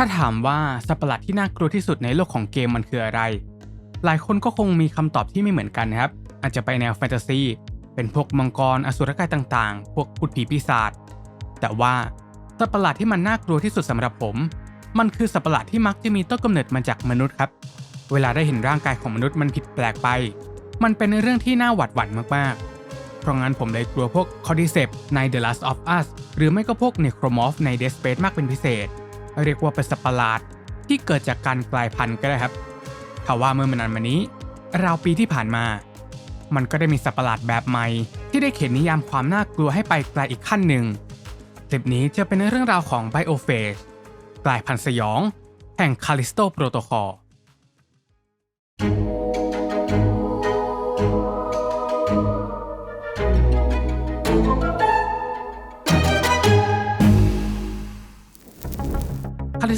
ถ้าถามว่าสัตว์ประหลาดที่น่ากลัวที่สุดในโลกของเกมมันคืออะไร หลายคนก็คงมีคำตอบที่ไม่เหมือนกันนะครับ อาจจะไปแนวแฟนตาซี เป็นพวกมังกร อสุรกายต่างๆ พวกพูดผีปีศาจ แต่ว่าสัตว์ประหลาดที่มันน่ากลัวที่สุดสำหรับผม มันคือสัตว์ประหลาดที่มักจะมีต้นกำเนิดมาจากมนุษย์ครับ เวลาได้เห็นร่างกายของมนุษย์มันผิดแปลกไป มันเป็นเรื่องที่น่าหวาดหวั่นมากๆ เพราะงั้นผมเลยกลัวพวกคอดิเซปใน The Last of Us หรือไม่ก็พวกเนโครมอฟใน Dead Space มากเป็นพิเศษ เรียกว่าเป็นสัตว์ประหลาดที่เกิดจากการกลายพันธุ์ก็ได้ครับถ้าว่าเมื่อมันานมานี้ราวปีที่ผ่านมา มันก็ได้มีสัตว์ประหลาดแบบใหม่ ที่ได้เขียนนิยามความน่ากลัวให้ไปไกลอีกขั้นหนึ่งคลิปนี้จะเป็นเรื่องราวของไบโอเฟสกลายพันธุ์สยอง แห่งคาลิสโตโปรโตคอล มั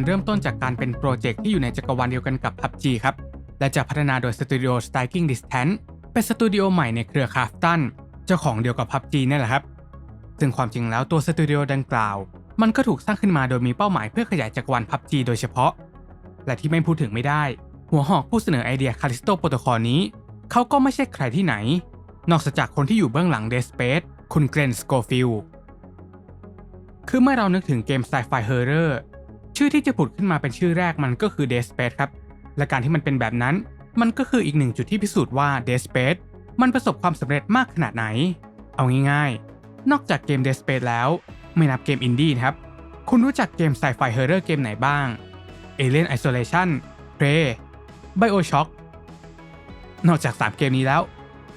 นเริ่มต้นจากการเป็นโปรเจกต์ที่อยู่ในจักรวาลเดียวกันกับ PUBG ครับ และจะพัฒนาโดยสตูดิโอ Striking Distance เป็นสตูดิโอใหม่ในเครือคาฟตันเจ้าของเดียวกับ PUBG นี่แหละครับ ซึ่งความจริงแล้วตัวสตูดิโอดังกล่าว มันก็ถูกสร้างขึ้นมาโดยมีเป้าหมายเพื่อขยายจักรวาล PUBG โดยเฉพาะ และที่ไม่พูดถึงไม่ได้ หัวหอกผู้เสนอไอเดียคาลิสโตโปรโตคอลนี้ เขาก็ไม่ใช่ใครที่ไหน นอกจากคนที่อยู่เบื้องหลัง Dead Space คุณเกรนสโกฟิล คือเมื่อเรานึกถึงเกมไซไฟเฮอร์เรอร์ชื่อที่จะผุดขึ้นมาเป็นชื่อแรกมันก็คือ Dead Space ครับ และการที่มันเป็นแบบนั้น มันก็คืออีกหนึ่งจุดที่พิสูจน์ว่า Dead Space มันประสบความสำเร็จมากขนาดไหน เอาง่ายๆ นอกจากเกม Dead Space แล้ว ไม่นับเกมอินดี้นะครับ คุณรู้จักเกมไซไฟเฮอร์เรอร์เกมไหนบ้าง Alien Isolation Prey BioShock นอกจาก 3 เกมนี้แล้ว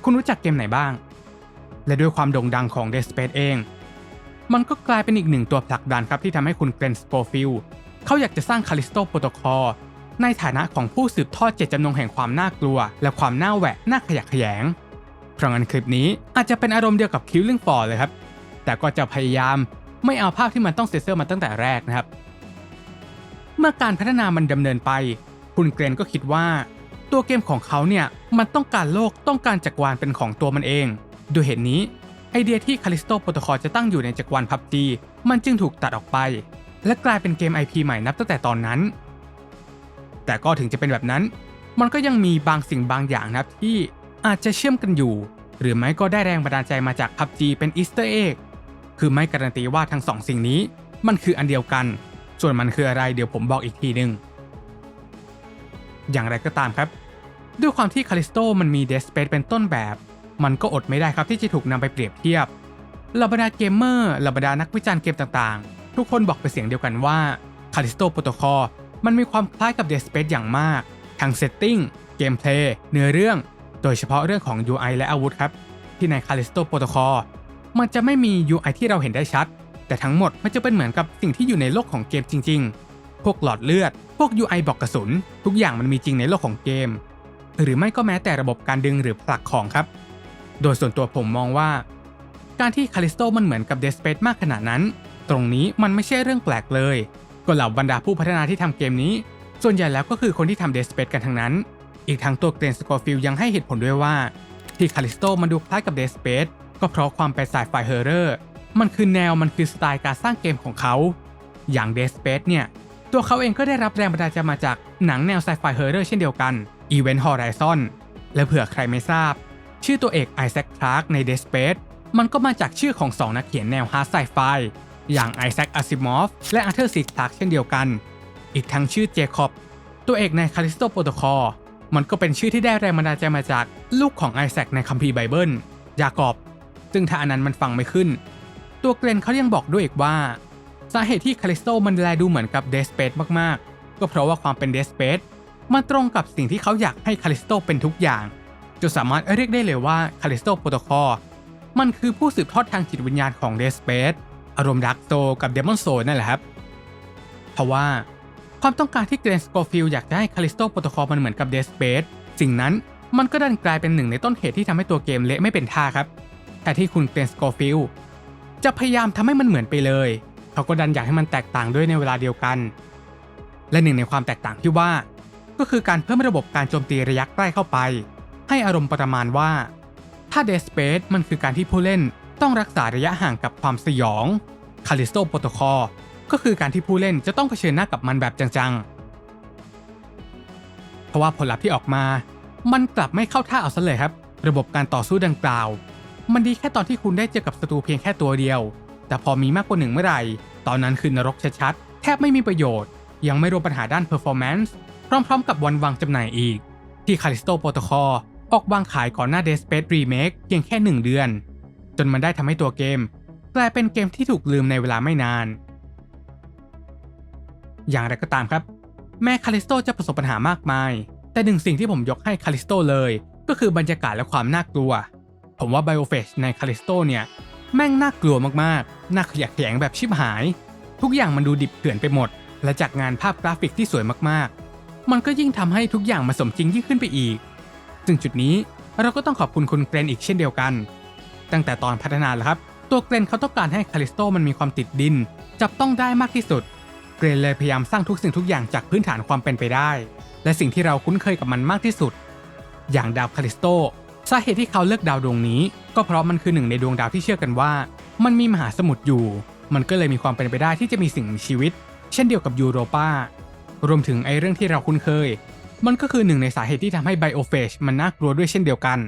คุณรู้จักเกมไหนบ้าง และด้วยความโด่งดังของ Dead Space เอง มันก็กลายเป็นอีกหนึ่งตัวผลักดันครับที่ทำให้คุณเกรนสโปฟิลเขาอยากจะสร้างคาลิสโตโปรโตคอลในฐานะของผู้สืบทอดเจตจำนงแห่งความน่ากลัว และความน่าแหวะน่าขยะแขยง เพราะงั้นคลิปนี้อาจจะเป็นอารมณ์เดียวกับ Killing Floor เลยครับ แต่ก็จะพยายามไม่เอาภาพที่มันต้องเซนเซอร์มาตั้งแต่แรกนะครับ เมื่อการพัฒนามันดำเนินไป คุณเกรนก็คิดว่า ตัวเกมของเขาเนี่ยมันต้องการโลกต้องการจักรวาลเป็นของตัวมันเอง ด้วยเหตุนี้ ไอเดียที่คาลิสโตโปรโตคอลจะตั้งอยู่ในจักรวาลพับจีมันจึงถูกตัดออกไป และกลายเป็นเกม IP ใหม่นับตั้งแต่ตอนนั้น แต่ก็ถึงจะเป็นแบบนั้น มันก็ยังมีบางสิ่งบางอย่างนะครับที่อาจจะเชื่อมกันอยู่ หรือไม่ก็ได้แรงบันดาลใจมาจาก PUBG เป็นอีสเตอร์เอ็กคือไม่การันตีว่าทั้งสองสิ่งนี้ มันคืออันเดียวกัน ส่วนมันคืออะไรเดี๋ยวผมบอกอีกทีหนึ่งอย่างไรก็ตามครับ ด้วยความที่คาลิสโตมันมีเดสเป c เป็นต้นแบบ มันก็อดไม่ได้ครับที่จะถูกนำไปเปรียบเทียบเหล่าบรรดาเกมเมอร์เหล่าบรรดานักวิจารณ์เกมต่างๆ ทุกคนบอกเป็นเสียงเดียวกันว่า Callisto Protocol มันมีความคล้ายกับ Dead Space อย่างมากทั้งเซตติ้งเกมเพลย์เนื้อเรื่อง โดยเฉพาะเรื่องของ UI และอาวุธครับ ที่ใน Callisto Protocol มันจะไม่มี UI ที่เราเห็นได้ชัด แต่ทั้งหมดมันจะเป็นเหมือนกับสิ่งที่อยู่ในโลกของเกมจริง ๆ พวกหลอดเลือด พวก UI บอกกระสุน ทุกอย่างมันมีจริงในโลกของเกม หรือไม่ก็แม้แต่ระบบการดึงหรือผลักของครับ โดยส่วนตัวผมมองว่า การที่คาลิสโตมันเหมือนกับเดสเป c มากขนาดนั้น ตรงนี้มันไม่ใช่เรื่องแปลกเลย ก็เหล่าบรรดาผู้พัฒนาที่ทำเกมนี้ ส่วนใหญ่แล้วก็คือคนที่ทำเดสเป c กันทั้งนั้น อีกทั้งตัวเกรนสกอร์ฟิลยังให้เหตุผลด้วยว่า ที่คาลิสโตมันดูคล้ายกับเดสเป c ก็เพราะความเป็นสายไฟเฮอร์เรอร์มันคือแนวมันคือสไตล์การสร้างเกมของเขา อย่างเดสเป c เนี่ย ตัวเขาเองก็ได้รับแรงบันดาลใจมาจากหนังแนวไซไฟเฮอร์เรอร์เช่นเดียวกัน Event Horizon และเผื่อใครไม่ทราบ ชื่อตัวเอกไอแซคคลาร์กใน Dead Space มันก็มาจากชื่อของสองนักเขียนแนวฮาร์ดไซไฟอย่างไอแซคอาซิมอฟและอาร์เธอร์ซีคลาร์กเช่นเดียวกัน อีกทั้งชื่อเจคอบ ตัวเอกในคาลิสโตโปรโตคอลมันก็เป็นชื่อที่ได้แรงบันดาลใจมาจากลูกของไอแซคในคัมภีร์ไบเบิลยากอบ ซึ่งถ้าอันนั้นมันฟังไม่ขึ้น ตัวเกรนเขายังบอกด้วยอีกว่า สาเหตุที่คาลิสโตมันแลดูเหมือนกับเดสเป c มากๆ ก็เพราะว่าความเป็นเดสเป c มันตรงกับสิ่งที่เขาอยากให้คาลิสโตเป็นทุกอย่าง จนสามารถเรียกได้เลยว่าคาลิสโตโปรโตคอลมันคือผู้สืบทอดทางจิตวิญญาณของเดสเป c อารมณ์ดักโซกับเดมอนโซนั่นแหละครับ เพราะว่าความต้องการที่เกรนสโกฟิลอยากจะให้คาลิสโตโปรโตคอลมันเหมือนกับเดสเป c สิ่งนั้นมันก็ดันกลายเป็นหนึ่งในต้นเหตุที่ทำให้ตัวเกมเละไม่เป็นท่าครับ แต่ที่คุณเกรนสโกฟิลจะพยายามทำให้มันเหมือนไปเลย เขาก็ดันอยากให้มันแตกต่างด้วยในเวลาเดียวกัน และหนึ่งในความแตกต่างที่ว่า ก็คือการเพิ่มระบบการโจมตีระยะใกล้เข้าไป ให้อารมณ์ประมาณว่า ถ้า Dead Space มันคือการที่ผู้เล่นต้องรักษาระยะห่างกับความสยอง Callisto Protocol ก็คือการที่ผู้เล่นจะต้องเผชิญหน้ากับมันแบบจังๆ เพราะว่าผลลัพธ์ที่ออกมา มันกลับไม่เข้าท่าเอาซะเลยครับ ระบบการต่อสู้ดังกล่าว มันดีแค่ตอนที่คุณได้เจอกับศัตรูเพียงแค่ตัวเดียว แต่พอมีมากกว่าหนึ่งเมื่อไหร่ ตอนนั้นคือนรกชัดๆ แทบไม่มีประโยชน์ ยังไม่รวมปัญหาด้าน performance พร้อมๆ กับวันวางจำหน่ายอีก ที่ Callisto Protocol ออกวางขายก่อนหน้า Dead Space Remake เพียงแค่ 1 เดือน จนมันได้ทำให้ตัวเกม กลายเป็นเกมที่ถูกลืมในเวลาไม่นาน อย่างไรก็ตามครับ แม้คาลิสโตจะประสบปัญหามากมาย แต่หนึ่งสิ่งที่ผมยกให้คาลิสโตเลย ก็คือบรรยากาศและความน่ากลัว ผมว่าไบโอเฟชในคาลิสโตเนี่ย แม่งน่ากลัวมากๆ น่าขยะแขยงแบบชิบหาย ทุกอย่างมันดูดิบเถื่อนไปหมด และจากงานภาพกราฟิกที่สวยมากๆ มันก็ยิ่งทำให้ทุกอย่างมาสมจริงยิ่งขึ้นไปอีก ซึ่งจุดนี้เราก็ต้องขอบคุณคุณเกรนอีกเช่นเดียวกัน ตั้งแต่ตอนพัฒนาแล้วครับ ตัวเกรนเขาต้องการให้คาลิสโตมันมีความติดดิน จับต้องได้มากที่สุด เกรนเลยพยายามสร้างทุกสิ่งทุกอย่างจากพื้นฐานความเป็นไปได้ และสิ่งที่เราคุ้นเคยกับมันมากที่สุด อย่างดาวคาลิสโตสาเหตุที่เขาเลือกดาวดวงนี้ ก็เพราะมันคือหนึ่งในดวงดาวที่เชื่อกันว่า มันมีมหาสมุทรอยู่ มันก็เลยมีความเป็นไปได้ที่จะมีสิ่งมีชีวิต เช่นเดียวกับยูโรปารวมถึงไอเรื่องที่เราคุ้นเคย มันก็คือหนึ่งในสาเหตุที่ทำให้ไบโอเฟชมันน่ากลัวด้วยเช่นเดียวกัน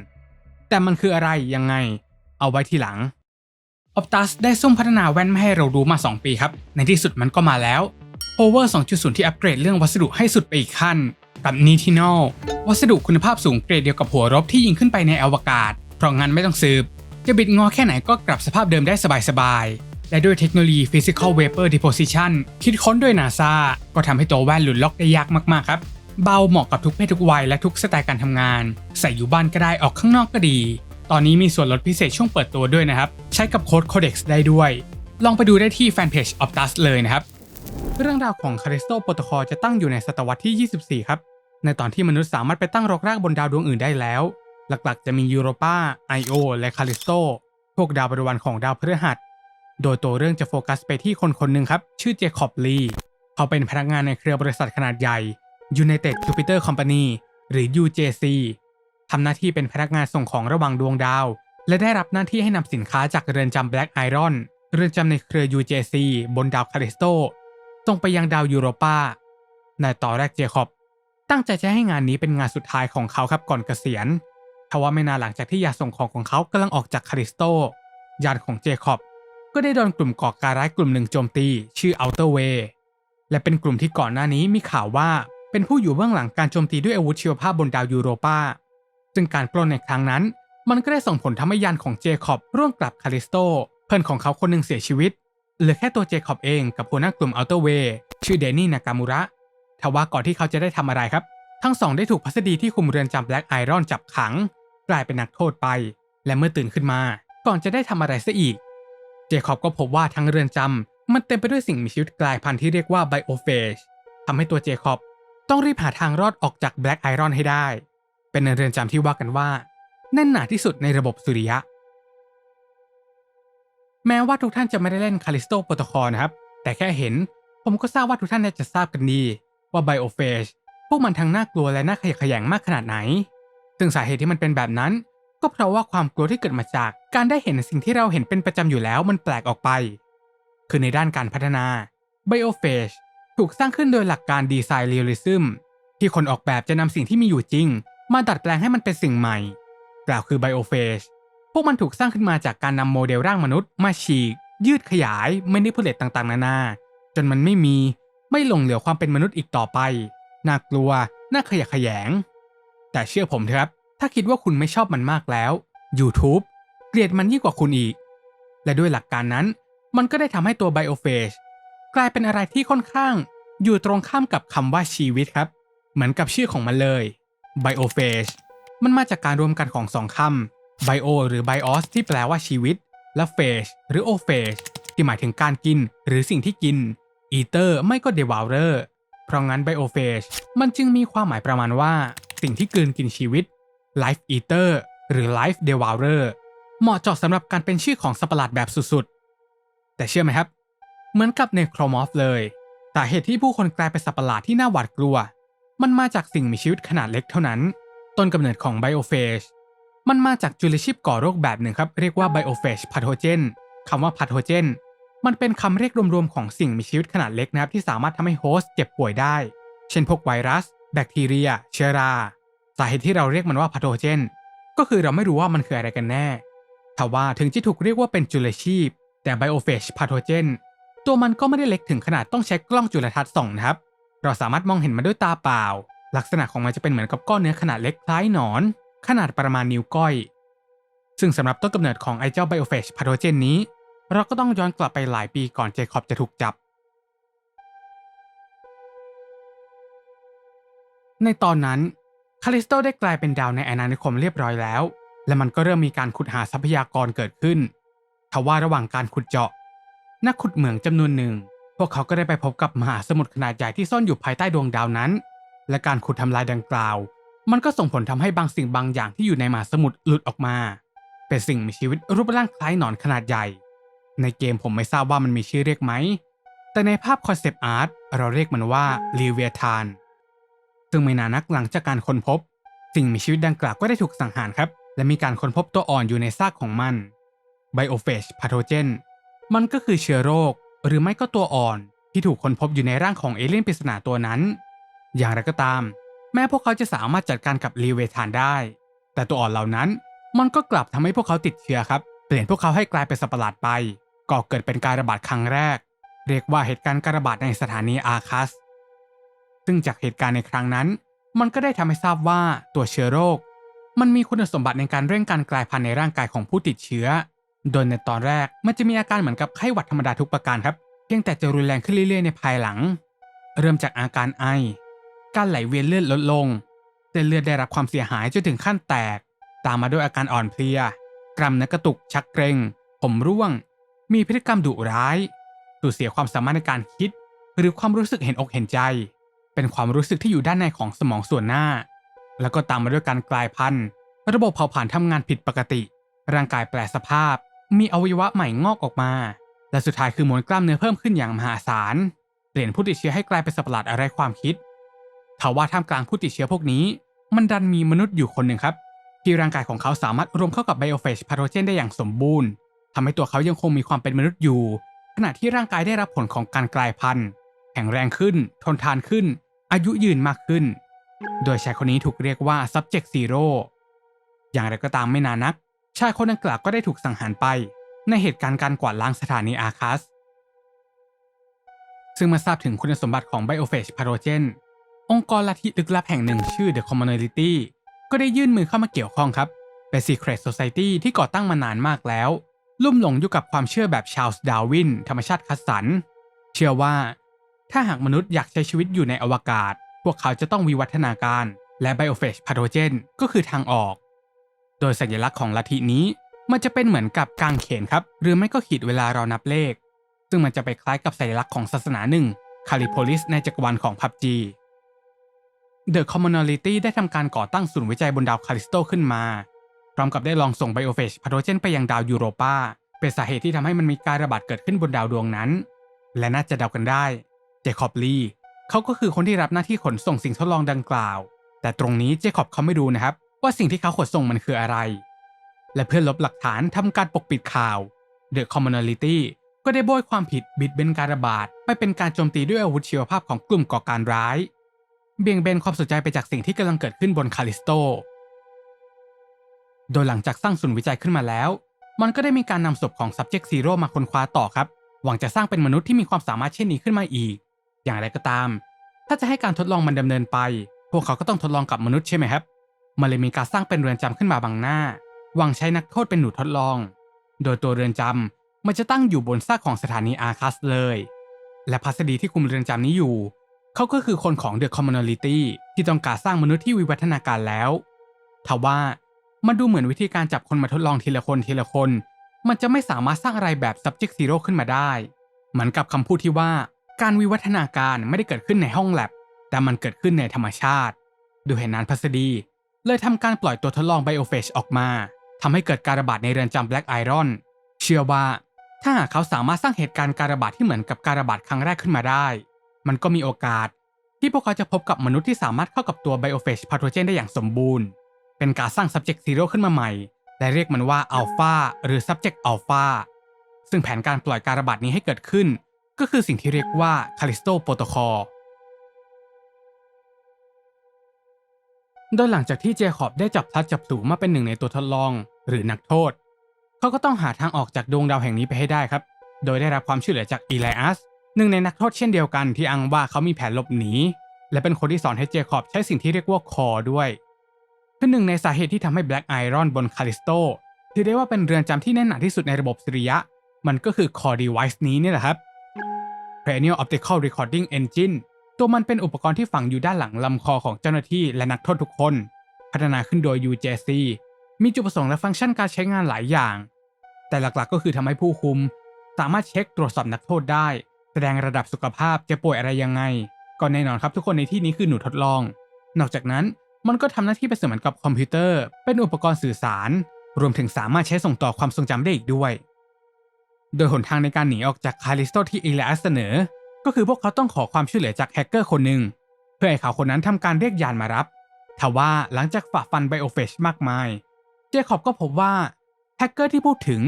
แต่มันคืออะไรยังไง เอาไว้ทีหลัง Optus ได้ซุ่มพัฒนาแว่นมาให้เรารู้มา 2 ปีครับ ในที่สุดมันก็มาแล้ว Power 2.0 ที่อัปเกรดเรื่องวัสดุให้สุดไปอีกขั้น กับ n i t i n o วัสดุคุณภาพสูงเกรดเดียวกับหัวรบที่ยิงขึ้นไปในอวกาศ เพราะงั้นไม่ต้องสืบ จะบิดงอแค่ไหนก็กลับสภาพเดิมได้สบายๆ และด้วยเทคโนโลยี Physical Vapor Deposition คิดค้นโดย NASA ก็ทำให้ตัวแว่นหลุดล็อกได้ยากมากๆครับ เบาเหมาะกับทุกเพศทุกวัยและทุกสไตล์การทำงาน ใส่อยู่บ้านก็ได้ออกข้างนอกก็ดี ตอนนี้มีส่วนลดพิเศษช่วงเปิดตัวด้วยนะครับ ใช้กับโค้ด Codex ได้ด้วย ลองไปดูได้ที่แฟนเพจ Optus เลยนะครับ เรื่องราวของ Callisto Protocol จะตั้งอยู่ในศตวรรษที่ 24 ครับ ในตอนที่มนุษย์สามารถไปตั้งรกรากบนดาวดวงอื่นได้แล้ว หลักๆ จะมียูโรปาไอโอและ Callisto พวกดาวบริวารของดาวพฤหัส โดยตัวเรื่องจะโฟกัสไปที่คนคนหนึ่งครับ ชื่อเจคอบลี เขาเป็นพนักงานในเครือบริษัทขนาดใหญ่ United Jupiter Company หรือ UJC ทำหน้าที่เป็นพนักงานส่งของระหว่างดวงดาว และได้รับหน้าที่ให้นำสินค้าจากเรือนจำ Black Iron เรือนจำในเครือ UJC บนดาวคาริสโตส่งไปยังดาวยูโรปาในต่อนแรกเจคอบ ตั้งใจจะให้งานนี้เป็นงานสุดท้ายของเขาครับก่อนเกษียณทว่าไม่นานหลังจากที่ยาส่งของของเขากำลังออกจากคาริสโตยานของเจคอบ ก็ได้โดนกลุ่มก่อการร้ายกลุ่มหนึ่งโจมตี ชื่อ Outer Way และเป็นกลุ่มที่ก่อนหน้านี้มีข่าวว่า เป็นผู้อยู่เบื้องหลังการโจมตีด้วยอาวุธชีวภาพบนดาวยูโรปาซึ่งการปล้นในครั้งนั้น มันก็ได้ส่งผลทำให้ยานของเจคอบร่วงกลับคาริสโต เพื่อนของเขาคนหนึ่งเสียชีวิต เหลือแค่ตัวเจคอบเองกับหัวหน้ากลุ่มอัลเตอร์เวย์ชื่อเดนี่นากามูระทว่าก่อนที่เขาจะได้ทำอะไรครับ ทั้งสองได้ถูกพัสดีที่คุมเรือนจำแบล็กไอรอนจับขัง กลายเป็นนักโทษไป และเมื่อตื่นขึ้นมา ก่อนจะได้ทำอะไรซะอีก เจคอบก็พบว่าทั้งเรือนจำมันเต็มไปด้วยสิ่งมีชีวิตกลายพันธุ์ที่เรียกว่าไบโอเฟจทำให้ตัวเจคอบ ต้องรีบหาทางรอดออกจากแบล็กไอรอนให้ได้ เป็นเรือนจำที่ว่ากันว่าแน่นหนาที่สุดในระบบสุริยะ แม้ว่าทุกท่านจะไม่ได้เล่นคาลิสโตโปรโตคอลนะครับ แต่แค่เห็นผมก็ทราบว่าทุกท่านน่าจะทราบกันดี ว่าไบโอเฟจพวกมันทั้งน่ากลัวและน่าขยะแขยงมากขนาดไหน ซึ่งสาเหตุที่มันเป็นแบบนั้น ก็เพราะว่าความกลัวที่เกิดมาจากการได้เห็นสิ่งที่เราเห็นเป็นประจำอยู่แล้วมันแปลกออกไป คือในด้านการพัฒนาไบโอเฟจ ถูกสร้างขึ้นโดยหลักการดีไซน์เรียลลิซึมที่คนออกแบบจะนำสิ่งที่มีอยู่จริง มาดัดแปลงให้มันเป็นสิ่งใหม่ กล่าวคือไบโอเฟจพวกมันถูกสร้างขึ้นมาจากการนำโมเดลร่างมนุษย์มาฉีก ยืดขยายไม่ได้ผลิตต่างๆ นานา จนมันไม่มี ไม่หลงเหลือความเป็นมนุษย์อีกต่อไป น่ากลัว น่าขยะแขยง แต่เชื่อผมเถอะครับ ถ้าคิดว่าคุณไม่ชอบมันมากแล้ว YouTube เกลียดมันยิ่งกว่าคุณอีก และด้วยหลักการนั้น มันก็ได้ทำให้ตัวไบโอเฟจ กลายเป็นอะไรที่ค่อนข้าง อยู่ตรงข้ามกับคำว่าชีวิตครับ เหมือนกับชื่อของมันเลยไบโอเฟจมันมาจากการรวมกันของสองคำไบโอหรือไบออสที่แปลว่าชีวิต และเฟจหรือโอเฟจที่หมายถึงการกิน หรือสิ่งที่กินอีเตอร์ไม่ก็เดวาเรอร์เพราะงั้นไบโอเฟจมันจึงมีความหมายประมาณว่า สิ่งที่กลืนกินชีวิต Life Eater หรือ Life Devourer เหมาะเจาะสำหรับการเป็นชื่อของสัตว์ประหลาดแบบสุดๆ แต่เชื่อไหมครับ เหมือนกับในโครมอฟเลยสาเหตุที่ผู้คนกลายเป็นสัตว์ประหลาดที่น่าหวาดกลัว มันมาจากสิ่งมีชีวิตขนาดเล็กเท่านั้น ต้นกำเนิดของไบโอเฟจมันมาจากจุลชีพก่อโรคแบบหนึ่งครับ เรียกว่าไบโอเฟจพาโทเจนคำว่าพาโทเจนมันเป็นคำเรียกรวมๆของสิ่งมีชีวิตขนาดเล็กนะครับที่สามารถทำให้โฮสต์เจ็บป่วยได้ เช่นพวกไวรัส แบคทีเรีย เชื้อรา สาเหตุที่เราเรียกมันว่าพาโทเจนก็คือเราไม่รู้ว่ามันคืออะไรกันแน่ทว่าถึงจะถูกเรียกว่าเป็นจุลชีพ แต่ไบโอเฟชพาโทเจน ตัวมันก็ไม่ได้เล็กถึงขนาดต้องใช้กล้องจุลทรรศน์ส่องนะครับ เราสามารถมองเห็นมันด้วยตาเปล่า ลักษณะของมันจะเป็นเหมือนกับก้อนเนื้อขนาดเล็กคล้ายหนอน ขนาดประมาณนิ้วก้อย ซึ่งสำหรับต้นกำเนิดของไอเจ้าไบโอเฟชพาโทเจนนี้ เราก็ต้องย้อนกลับไปหลายปีก่อนเจคอบจะถูกจับ ในตอนนั้นคาลิสโตได้กลายเป็นดาวในอาณานิคมเรียบร้อยแล้ว และมันก็เริ่มมีการขุดหาทรัพยากรเกิดขึ้นทว่าระหว่างการขุดเจาะ นักขุดเหมืองจำนวนหนึ่ง พวกเขาก็ได้ไปพบกับมหาสมุทรขนาดใหญ่ที่ซ่อนอยู่ภายใต้ดวงดาวนั้น และการขุดทำลายดังกล่าว มันก็ส่งผลทำให้บางสิ่งบางอย่างที่อยู่ในมหาสมุทรหลุดออกมา เป็นสิ่งมีชีวิตรูปร่างคล้ายหนอนขนาดใหญ่ ในเกมผมไม่ทราบว่ามันมีชื่อเรียกไหม แต่ในภาพคอนเซปต์อาร์ตเราเรียกมันว่าลีเวียทาน ซึ่งไม่นานนักหลังจากการค้นพบ สิ่งมีชีวิตดังกล่าวก็ได้ถูกสังหารครับ และมีการค้นพบตัวอ่อนอยู่ในซากของมันไบโอเฟชพาโทเจน มันก็คือเชื้อโรค หรือไม่ก็ตัวอ่อนที่ถูกค้นพบอยู่ในร่างของเอเลี่ยนปริศนาตัวนั้น อย่างไรก็ตาม แม้พวกเขาจะสามารถจัดการกับลีเวทานได้ แต่ตัวอ่อนเหล่านั้นมันก็กลับทำให้พวกเขาติดเชื้อครับ เปลี่ยนพวกเขาให้กลายเป็นสัตว์ประหลาดไป ก่อเกิดเป็นการระบาดครั้งแรก เรียกว่าเหตุการณ์การระบาดในสถานีอาคัส ซึ่งจากเหตุการณ์ในครั้งนั้น มันก็ได้ทำให้ทราบว่าตัวเชื้อโรค มันมีคุณสมบัติในการเร่งการกลายพันธุ์ในร่างกายของผู้ติดเชื้อ โดยในตอนแรกมันจะมีอาการเหมือนกับไข้หวัดธรรมดาทุกประการครับ เพียงแต่จะรุนแรงขึ้นเรื่อยๆในภายหลัง เริ่มจากอาการไอ การไหลเวียนเลือดลดลงเส้นเลือดได้รับความเสียหายจนถึงขั้นแตก ตามมาด้วยอาการอ่อนเพลียกล้ามเนื้อกระตุกชักเกร็ง ผมร่วง มีพฤติกรรมดุร้ายสูญเสียความสามารถในการคิด หรือความรู้สึกเห็นอกเห็นใจ เป็นความรู้สึกที่อยู่ด้านในของสมองส่วนหน้า แล้วก็ตามมาด้วยการกลายพันธุ์ ระบบเผาผลาญทำงานผิดปกติ ร่างกายแปลสภาพ มีอวัยวะใหม่งอกออกมา และสุดท้ายคือมวลกล้ามเนื้อเพิ่มขึ้นอย่างมหาศาล เปลี่ยนผู้ติดเชื้อให้กลายเป็นสัตว์ประหลาดอะไรความคิดทว่าท่ามกลางผู้ติดเชื้อพวกนี้ มันดันมีมนุษย์อยู่คนหนึ่งครับ ที่ร่างกายของเขาสามารถรวมเข้ากับไบโอเฟชพาโทเจนได้อย่างสมบูรณ์ทำให้ตัวเขายังคงมีความเป็นมนุษย์อยู่ ขณะที่ร่างกายได้รับผลของการกลายพันธุ์แข็งแรงขึ้น ทนทานขึ้น อายุยืนมากขึ้น โดยชายคนนี้ถูกเรียกว่า subject zero อย่างไรก็ตามไม่นานนัก ชายคนดังกล่าวก็ได้ถูกสังหารไป ในเหตุการณ์การกวาดล้างสถานีอาคัส ซึ่งมาทราบถึงคุณสมบัติของไบโอเฟชพาโทเจน องค์กรลัทธิลึกลับแห่งหนึ่งชื่อ The Commonality ก็ได้ยื่นมือเข้ามาเกี่ยวข้องครับ เป็น Secret Society ที่ก่อตั้งมานานมากแล้ว ลุ่มหลงอยู่กับความเชื่อแบบชาลส์ดาวิน ธรรมชาติคัดสรรเชื่อว่า ถ้าหากมนุษย์อยากใช้ชีวิตอยู่ในอวกาศ พวกเขาจะต้องวิวัฒนาการ และไบโอเฟชพาโทเจนก็คือทางออก โดยสัญลักษณ์ของลัทธินี้มันจะเป็นเหมือนกับกางเขนครับ หรือไม่ก็ขีดเวลาเรานับเลข ซึ่งมันจะไปคล้ายกับสัญลักษณ์ของศาสนาหนึ่งคาลิโพลิสในจักรวาลของพับจี The Commonality ได้ทำการก่อตั้งศูนย์วิจัยบนดาวคาลิสโตขึ้นมา พร้อมกับได้ลองส่งไบโอเฟชพาโทเจนไปยังดาวยูโรปาเป็นสาเหตุที่ทำให้มันมีการระบาดเกิดขึ้นบนดาวดวงนั้น และน่าจะเดากันได้เจคอบลีเขาก็คือคนที่รับหน้าที่ขนส่งสิ่งทดลองดังกล่าว แต่ตรงนี้เจคอบเขาไม่รู้นะครับ ว่าสิ่งที่เขาขนส่งมันคืออะไร และเพื่อลบหลักฐานทำการปกปิดข่าว The Commonality ก็ได้โบยความผิดบิดเบนการระบาดไปเป็นการโจมตีด้วยอาวุธชีวภาพของกลุ่มก่อการร้าย เบี่ยงเบนความสนใจไปจากสิ่งที่กำลังเกิดขึ้นบนคาลิสโต โดยหลังจากสร้างศูนย์วิจัยขึ้นมาแล้ว มันก็ได้มีการนำศพของ Subject Zero มาค้นคว้าต่อครับ หวังจะสร้างเป็นมนุษย์ที่มีความสามารถเช่นนี้ขึ้นมาอีก อย่างไรก็ตาม ถ้าจะให้การทดลองมันดำเนินไป พวกเขาก็ต้องทดลองกับมนุษย์ใช่ไหมครับ มันเลยมีการสร้างเป็นเรือนจำขึ้นมาบางหน้า หวังใช้นักโทษเป็นหนูทดลอง โดยตัวเรือนจำมันจะตั้งอยู่บนซากของสถานีอาคัสเลย และพัสดีที่คุมเรือนจำนี้อยู่ เขาก็คือคนของ The Commonality ที่ต้องการสร้างมนุษย์ที่วิวัฒนาการแล้วทว่ามันดูเหมือนวิธีการจับคนมาทดลองทีละคนทีละคน มันจะไม่สามารถสร้างอะไรแบบ subject zero ขึ้นมาได้ เหมือนกับคำพูดที่ว่า การวิวัฒนาการไม่ได้เกิดขึ้นในห้องแลบ แต่มันเกิดขึ้นในธรรมชาติ ดูเห็นนานพัสดี เลยทำการปล่อยตัวทดลองไบโอเฟชออกมาทำให้เกิดการระบาดในเรือนจำแบล็กไอรอน เชื่อว่า ถ้าหากเขาสามารถสร้างเหตุการณ์การระบาดที่เหมือนกับการระบาดครั้งแรกขึ้นมาได้ มันก็มีโอกาส ที่พวกเขาจะพบกับมนุษย์ที่สามารถเข้ากับตัวไบโอเฟชพาโทเจนได้อย่างสมบูรณ์ เป็นการสร้าง subject zero ขึ้นมาใหม่ และเรียกมันว่า alpha หรือ subject alpha ซึ่งแผนการปล่อยการระบาดนี้ให้เกิดขึ้น ก็คือสิ่งที่เรียกว่าคาลิสโตโปรโตคอล โดยหลังจากที่เจคอบได้จับพลัดจับผลูมาเป็นหนึ่งในตัวทดลอง หรือนักโทษ เขาก็ต้องหาทางออกจากดวงดาวแห่งนี้ไปให้ได้ครับ โดยได้รับความช่วยเหลือจากอีไลอัสหนึ่งในนักโทษเช่นเดียวกันที่อ้างว่าเขามีแผนหลบหนี และเป็นคนที่สอนให้เจคอบใช้สิ่งที่เรียกว่าคอด้วยคือหนึ่งในสาเหตุที่ทำให้แบล็กไอรอนบนคาลิสโตถือได้ว่าเป็นเรือนจำที่แน่นหนาที่สุดในระบบสุริยะ มันก็คือคอดีไวซ์นี้นี่แหละครับ Cranial Optical Recording Engine ตัวมันเป็นอุปกรณ์ที่ฝังอยู่ด้านหลังลำคอของเจ้าหน้าที่และนักโทษทุกคน พัฒนาขึ้นโดย UJC มีจุดประสงค์และฟังก์ชันการใช้งานหลายอย่าง แต่หลักๆ ก็คือทำให้ผู้คุม สามารถเช็คตรวจสอบนักโทษได้ แสดงระดับสุขภาพจะป่วยอะไรยังไง ก็แน่นอนครับทุกคนในที่นี้คือหนูทดลอง นอกจากนั้นมันก็ทำหน้าที่เป็นเสมือนกับคอมพิวเตอร์ เป็นอุปกรณ์สื่อสาร รวมถึงสามารถใช้ส่งต่อความทรงจำได้อีกด้วย โดยหนทางในการหนีออกจากคาลิสโตที่เอเลอัสเสนอ ก็คือพวกเขาต้องขอความช่วยเหลือจากแฮกเกอร์คนหนึ่งเพื่อให้เขาคนนั้นทำการเรียกยานมารับทว่าหลังจากฝ่าฟันไบโอเฟชมากมาย เจคอบก็พบว่าแฮกเกอร์ที่พูดถึง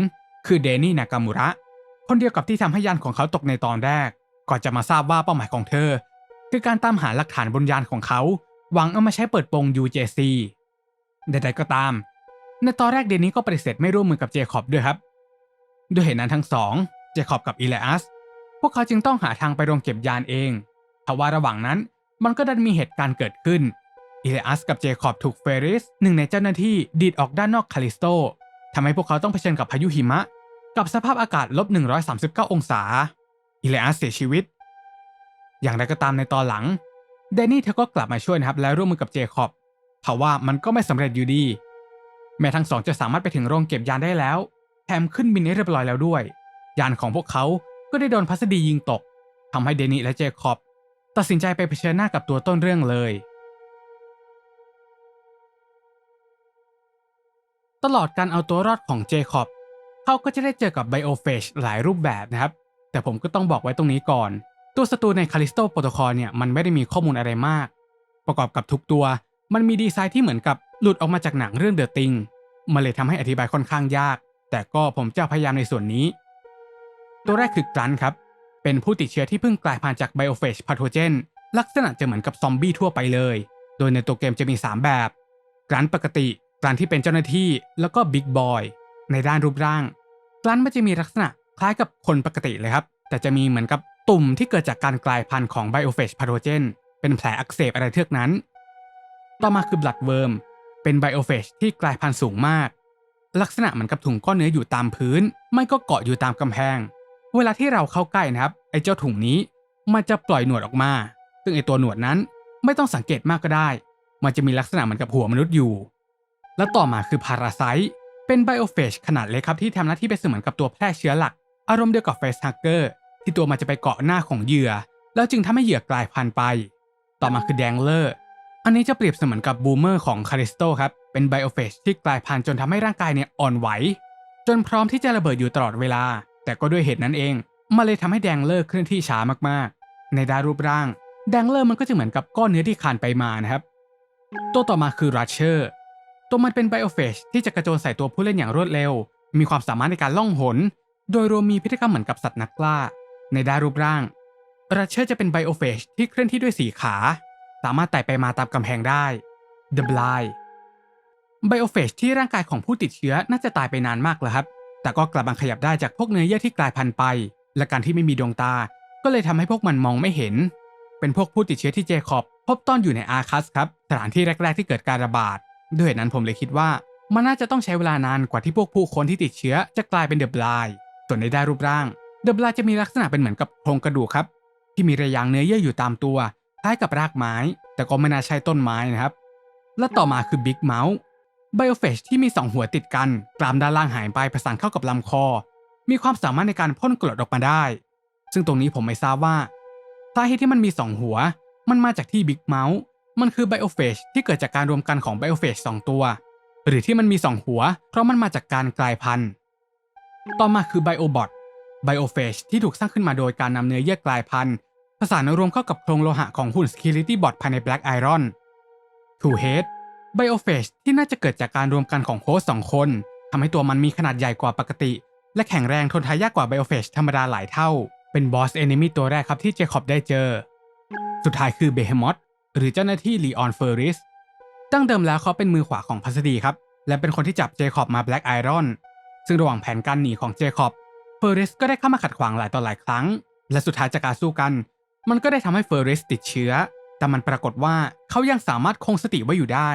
คือเดนี่นากามุระ คนเดียวกับที่ทำให้ยานของเขาตกในตอนแรก ก่อนจะมาทราบว่าเป้าหมายของเธอ คือการตามหาหลักฐานบนยานของเขา หวังเอามาใช้เปิดโปง UJC ใดๆก็ตาม ในตอนแรกเดนี่ก็ปฏิเสธไม่ร่วมมือกับเจคอบด้วยครับ ด้วยเหตุนั้นทั้งสอง เจคอบกับอีเลอัส พวกเขาจึงต้องหาทางไปโรงเก็บยานเองทว่าระหว่างนั้นมันก็ดันมีเหตุการณ์เกิดขึ้นอีเลอัสกับเจคอบถูกเฟริสหนึ่งในเจ้าหน้าที่ดีดออกด้านนอกคาลิสโตทำให้พวกเขาต้องเผชิญกับพายุหิมะ กับสภาพอากาศลบ 139 องศาอีเลอัสเสียชีวิต อย่างไรก็ตามในตอนหลังเดนนี่เธอก็กลับมาช่วยนะครับ และร่วมมือกับเจคอบทว่ามันก็ไม่สำเร็จอยู่ดี แม้ทั้งสองจะสามารถไปถึงโรงเก็บยานได้แล้วแถมขึ้นบินได้เรียบร้อยแล้วด้วย ยานของพวกเขา ก็ได้โดนพัสดียิงตกทำให้เดนิและเจคอบ ตัดสินใจไปเผชิญหน้ากับตัวต้นเรื่องเลย ตลอดการเอาตัวรอดของเจคอบเขาก็จะได้เจอกับไบโอเฟชหลายรูปแบบนะครับ แต่ผมก็ต้องบอกไว้ตรงนี้ก่อน ตัวศัตรูในคาลิสโตโปรโตคอลเนี่ยมันไม่ได้มีข้อมูลอะไรมาก ประกอบกับทุกตัว มันมีดีไซน์ที่เหมือนกับหลุดออกมาจากหนังเรื่องเดอะติงมันเลยทำให้อธิบายค่อนข้างยาก แต่ก็ผมจะพยายามในส่วนนี้ ตัวแรกคือกลันครับ เป็นผู้ติดเชื้อที่เพิ่งกลายพันธุ์จากไบโอเฟชพาโทเจนลักษณะจะเหมือนกับซอมบี้ทั่วไปเลย โดยในตัวเกมจะมี 3 แบบกลันปกติกลันที่เป็นเจ้าหน้าที่แล้วก็บิ๊กบอยในด้านรูปร่างกลันมันจะมีลักษณะคล้ายกับคนปกติเลยครับ แต่จะมีเหมือนกับตุ่มที่เกิดจากการกลายพันธุ์ของไบโอเฟชพาโทเจนเป็นแผลอักเสบอะไรเทือกนั้น ต่อมาคือบลัดเวิร์มเป็นไบโอเฟชที่กลายพันธุ์สูงมาก ลักษณะเหมือนกับถุงก้อนเนื้ออยู่ตามพื้น ไม่ก็เกาะอยู่ตามกำแพง เวลาที่เราเข้าใกล้นะครับ ไอ้เจ้าถุงนี้ มันจะปล่อยหนวดออกมา ซึ่งไอ้ตัวหนวดนั้นไม่ต้องสังเกตมากก็ได้ มันจะมีลักษณะเหมือนกับหัวมนุษย์อยู่ แล้วต่อมาคือพาราไซต์เป็นไบโอเฟชขนาดเล็กครับที่ทำหน้าที่เป็นเสมือนกับตัวแพร่เชื้อหลัก อารมณ์เดียวกับเฟสฮักเกอร์ที่ตัวมันจะไปเกาะหน้าของเหยื่อ แล้วจึงทำให้เหยื่อกลายพันธุ์ไป ต่อมาคือแดงเลอร์อันนี้จะเปรียบเสมือนกับบูมเมอร์ของคาริสโตครับเป็นไบโอเฟชที่กลายพันธุ์จนทำให้ร่างกายเนี่ยอ่อนไหว จนพร้อมที่จะระเบิดอยู่ตลอดเวลา ก็ด้วยเหตุนั้นเองมันเลยทำให้แดงเลอร์เคลื่อนที่ช้ามากๆ ในด้านรูปร่าง แดงเลอร์มันก็จะเหมือนกับก้อนเนื้อที่คานไปมานะครับ ตัวต่อมาคือรัชเชอร์ ตัวมันเป็นไบโอเฟชที่จะกระโจนใส่ตัวผู้เล่นอย่างรวดเร็ว มีความสามารถในการล่องหน โดยรวมมีพฤติกรรมเหมือนกับสัตว์นักล่า ในด้านรูปร่างรัชเชอร์จะเป็นไบโอเฟชที่เคลื่อนที่ด้วยสีขา สามารถไต่ไปมาตามกำแพงได้ The Blind ไบโอเฟชที่ร่างกายของผู้ติดเชื้อน่าจะตายไปนานมากแล้วครับ แต่ก็กลับมาขยับได้จากพวกเนื้อเยื่อที่กลายพันธุ์ไป และการที่ไม่มีดวงตา ก็เลยทำให้พวกมันมองไม่เห็น เป็นพวกผู้ติดเชื้อที่เจคอบ พบตอนอยู่ในอาคัสครับสถานที่แรก ๆ ที่เกิดการระบาด ด้วยเหตุนั้นผมเลยคิดว่ามันน่าจะต้องใช้เวลานานกว่าที่พวกผู้คนที่ติดเชื้อจะกลายเป็นเดอะบลายส่วนในด้านรูปร่าง เดอะบลายจะมีลักษณะเป็นเหมือนกับโครงกระดูกครับ ที่มีระยางเนื้อเยื่ออยู่ตามตัวคล้ายกับรากไม้ แต่ก็ไม่น่าใช่ต้นไม้นะครับ และต่อมาคือบิ๊กเมาส์ ไบโอเฟชที่มี 2 หัวติดกัน กรามด้านล่างหายไปประสานเข้ากับลำคอ มีความสามารถในการพ่นกรดออกมาได้ ซึ่งตรงนี้ผมไม่ทราบว่าสาเหตุที่มันมี 2 หัว มันมาจากที่บิ๊กเมาส์มันคือไบโอเฟชที่เกิดจากการรวมกันของไบโอเฟชสองตัว หรือที่มันมี 2 หัว เพราะมันมาจากการกลายพันธุ์ ต่อมาคือไบโอบอทไบโอเฟชที่ถูกสร้างขึ้นมาโดยการนำเนื้อเยื่อกลายพันธุ์ผสานรวมเข้ากับโครงโลหะของหุ่น Security Bot ภายใน Black Iron Two Head ไไบโอเฟชที่น่าจะเกิดจากการรวมกันของโฮสต์สองคนทำให้ตัวมันมีขนาดใหญ่กว่าปกติ และแข็งแรงทนทานยากกว่าไบโอเฟชธรรมดาหลายเท่า เป็นบอสเอนิมีตัวแรกครับที่เจคอบได้เจอ สุดท้ายคือเบเฮมอ h หรือเจ้าหน้าที่ลีออนเฟอริสตั้งเดิมแล้วเขาเป็นมือขวาของพัสดีครับ และเป็นคนที่จับเจคอบมาแบล็กไอรอนซึ่งระหว่างแผนการหนีของเจคอบเฟอริสก็ได้เข้ามาขัดขวางหลายต่อหลายครั้ง และสุดท้ายจากการสู้กัน มันก็ได้ทำให้เฟอริสติดเชื้อ แต่มันปรากฏว่าเขายังสามารถคงสติไว้อยู่ได้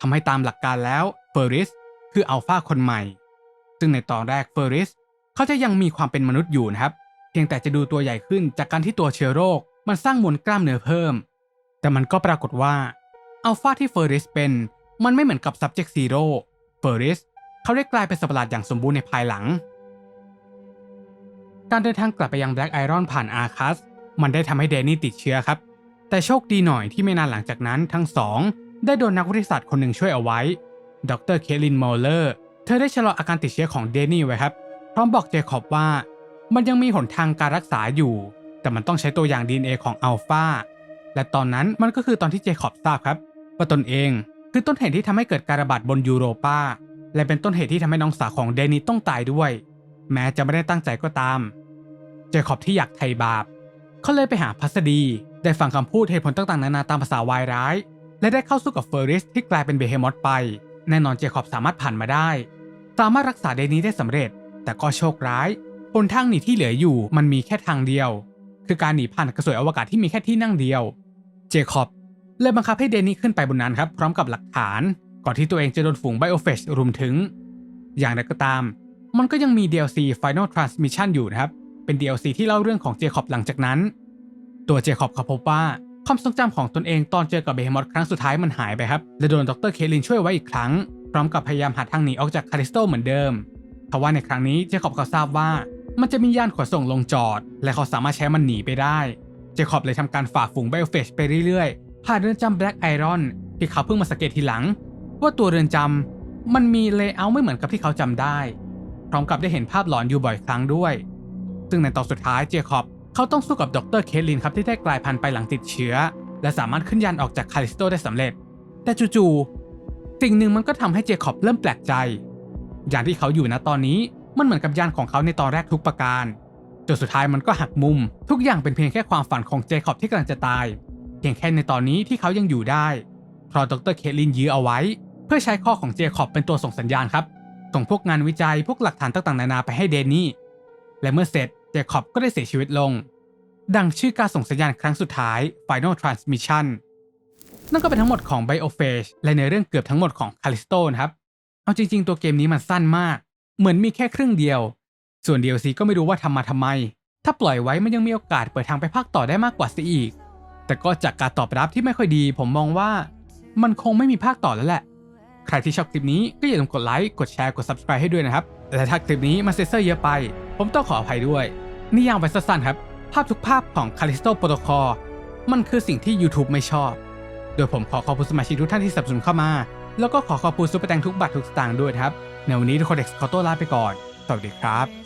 ทำให้ตามหลักการแล้วเฟอริสคืออัลฟาคนใหม่ ซึ่งในตอนแรกเฟอริสเขาจะยังมีความเป็นมนุษย์อยู่นะครับ เพียงแต่จะดูตัวใหญ่ขึ้นจากการที่ตัวเชื้อโรค มันสร้างมวลกล้ามเนื้อเพิ่ม แต่มันก็ปรากฏว่าอัลฟาที่เฟอริสเป็นมันไม่เหมือนกับ subject zero เฟอริสเขาได้กลายเป็นสัตว์ประหลาดอย่างสมบูรณ์ในภายหลัง การเดินทางกลับไปยังแบล็กไอรอนผ่านอาคัสมันได้ทำให้เดนนี่ติดเชื้อครับ แต่โชคดีหน่อยที่ไม่นานหลังจากนั้นทั้งสอง ได้โดนนักวิทยาศาสตร์คนหนึ่งช่วยเอาไว้ ดรเคลินมอลเลอร์ เธอได้ชะลออาการติดเชื้อของเดนนี่ไว้ครับ พร้อมบอกเจคอบว่า มันยังมีหนทางการรักษาอยู่ แต่มันต้องใช้ตัวอย่าง DNA ของอัลฟา และตอนนั้นมันก็คือตอนที่เจคอบทราบครับว่าตนเองคือต้นเหตุที่ทำให้เกิดการระบาดบนยูโรปาและเป็นต้นเหตุที่ทำให้น้องสาวของเดนนี่ต้องตายด้วย แม้จะไม่ได้ตั้งใจก็ตาม เจคอบที่อยากไถ่บาปเขาเลยไปหาพัสดี ได้ฟังคำพูดเหตุผลต่างๆ นานาตามภาษาวายร้าย และได้เข้าสู้กับเฟอร์ริสที่กลายเป็นเบเฮมอสไป แน่นอนเจคอบสามารถผ่านมาได้ สามารถรักษาเดนนี้ได้สำเร็จ แต่ก็โชคร้ายบนทางหนีที่เหลืออยู่มันมีแค่ทางเดียว คือการหนีผ่านกระสวยอวกาศที่มีแค่ที่นั่งเดียว เจคอบเลยบังคับให้เดนนี่ขึ้นไปบนนั้นครับ พร้อมกับหลักฐาน ก่อนที่ตัวเองจะโดนฝูงไบโอเฟชรุมถึง อย่างไรก็ตาม มันก็ยังมี DLC Final Transmission อยู่นะครับ เป็น DLC ที่เล่าเรื่องของเจคอบหลังจากนั้น ตัวเจคอบเขาพบว่า ความทรงจำของตนเองตอนเจอกับเบฮมอสครั้งสุดท้ายมันหายไปครับและโดนดรเคลินช่วยไว้อีกครั้ง พร้อมกับพยายามหาทางหนีออกจากคาริสโตเหมือนเดิมทว่าในครั้งนี้เจคอบเขาทราบว่ามันจะมียานขนส่งลงจอด และเขาสามารถใช้มันหนีไปได้ เจคอบเลยทำการฝ่าฝูงไบโอเฟชไปเรื่อยๆ ผ่านเรือนจำแบล็กไอรอนที่เขาเพิ่งมาสังเกตทีหลัง ว่าตัวเรือนจำมันมีเลเยอร์ไม่เหมือนกับที่เขาจำได้ พร้อมกับได้เห็นภาพหลอนอยู่บ่อยครั้งด้วย ซึ่งในตอนสุดท้ายเจคอบ เขาต้องสู้กับดรเคทลินครับที่ได้กลายพันธุ์ไปหลังติดเชื้อ และสามารถขึ้นยานออกจากคาริสโตได้สำเร็จ แต่จู่ๆสิ่งหนึ่งมันก็ทำให้เจคอบเริ่มแปลกใจ ยานที่เขาอยู่นะตอนนี้มันเหมือนกับยานของเขาในตอนแรกทุกประการจนสุดท้ายมันก็หักมุม ทุกอย่างเป็นเพียงแค่ความฝันของเจคอบที่กำลังจะตาย เพียงแค่ในตอนนี้ที่เขายังอยู่ได้เพราะดรเคทลินยื้อเอาไว้ เพื่อใช้ข้อของเจคอบเป็นตัวส่งสัญญาณครับส่งพวกงานวิจัยพวกหลักฐานต่างๆนานาไปให้เดนนี่และเมื่อเสร็จเจคอบก็ได้เสียชีวิตลง ดังชื่อการส่งสัญญาณครั้งสุดท้าย Final Transmission นั่นก็เป็นทั้งหมดของ Biophage และในเรื่องเกือบทั้งหมดของ Callisto นะครับ เอาจริง ๆ ตัวเกมนี้มันสั้นมาก เหมือนมีแค่ครึ่งเดียว ส่วน DLC ก็ไม่รู้ว่าทำมาทำไม ถ้าปล่อยไว้มันยังมีโอกาสเปิดทางไปภาคต่อได้มากกว่าซะอีก แต่ก็จากการตอบรับที่ไม่ค่อยดี ผมมองว่า มันคงไม่มีภาคต่อแล้วแหละ ใครที่ชอบคลิปนี้ก็อย่าลืมกดไลค์ กดแชร์ กด subscribe ให้ด้วยนะครับและถ้าคลิปนี้มันเซนเซอร์เยอะไป ผมต้องขออภัยด้วย นิยามไว้สั้นๆครับ ภาพทุกภาพของ Callisto Protocol มันคือสิ่งที่ YouTube ไม่ชอบ โดยผมขอขอบคุณสมาชิกทุกท่านที่สนับสนุนเข้ามา แล้วก็ขอขอบคุณซุปเปอร์แตงทุกบัตรทุกสตางค์ด้วยครับ ในวันนี้ทุกคนเด็กขอตัวลาไปก่อน สวัสดีครับ